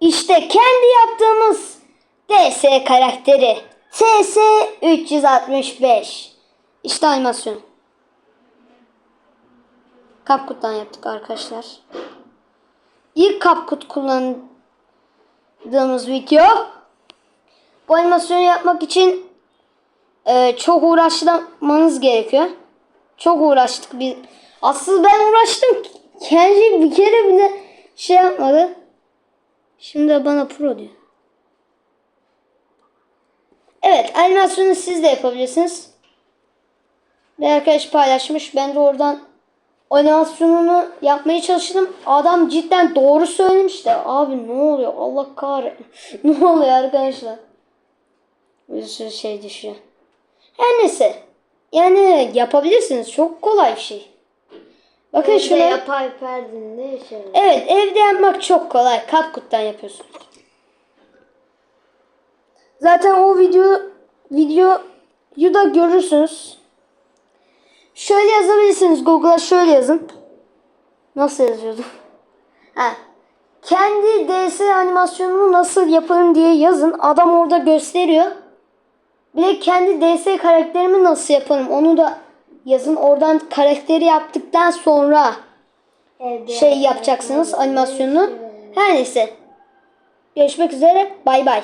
İşte kendi yaptığımız DS karakteri. TS 365. İşte animasyon. Kapkut'tan yaptık arkadaşlar. İlk Kapkut kullandığımız video. Bu animasyonu yapmak için e, çok uğraşmanız gerekiyor. Çok uğraştık biz. Asıl ben uğraştım. Kendi bir kere bile şey yapmadı. Şimdi bana pro diyor. Evet animasyonu siz de yapabilirsiniz. Bir arkadaş paylaşmış. Ben de oradan animasyonunu yapmaya çalıştım. Adam cidden doğru söylemiş de. Abi ne oluyor? Allah kahretsin. ne oluyor arkadaşlar? Bir sürü şey düşüyor. Her neyse. Yani yapabilirsiniz. Çok kolay bir şey. Bakın Evde şuna. yapay perdinde şey. Evet evde yapmak çok kolay. Kapkut'tan yapıyorsun. Zaten o video videoyu da görürsünüz. Şöyle yazabilirsiniz. Google'a şöyle yazın. Nasıl yazıyordum? Ha. Kendi DS animasyonunu nasıl yaparım diye yazın. Adam orada gösteriyor. Bir de kendi DS karakterimi nasıl yaparım onu da yazın. Oradan karakteri yaptıktan sonra Evde şey yapacaksınız şey. Her neyse. Görüşmek üzere. Bay bay.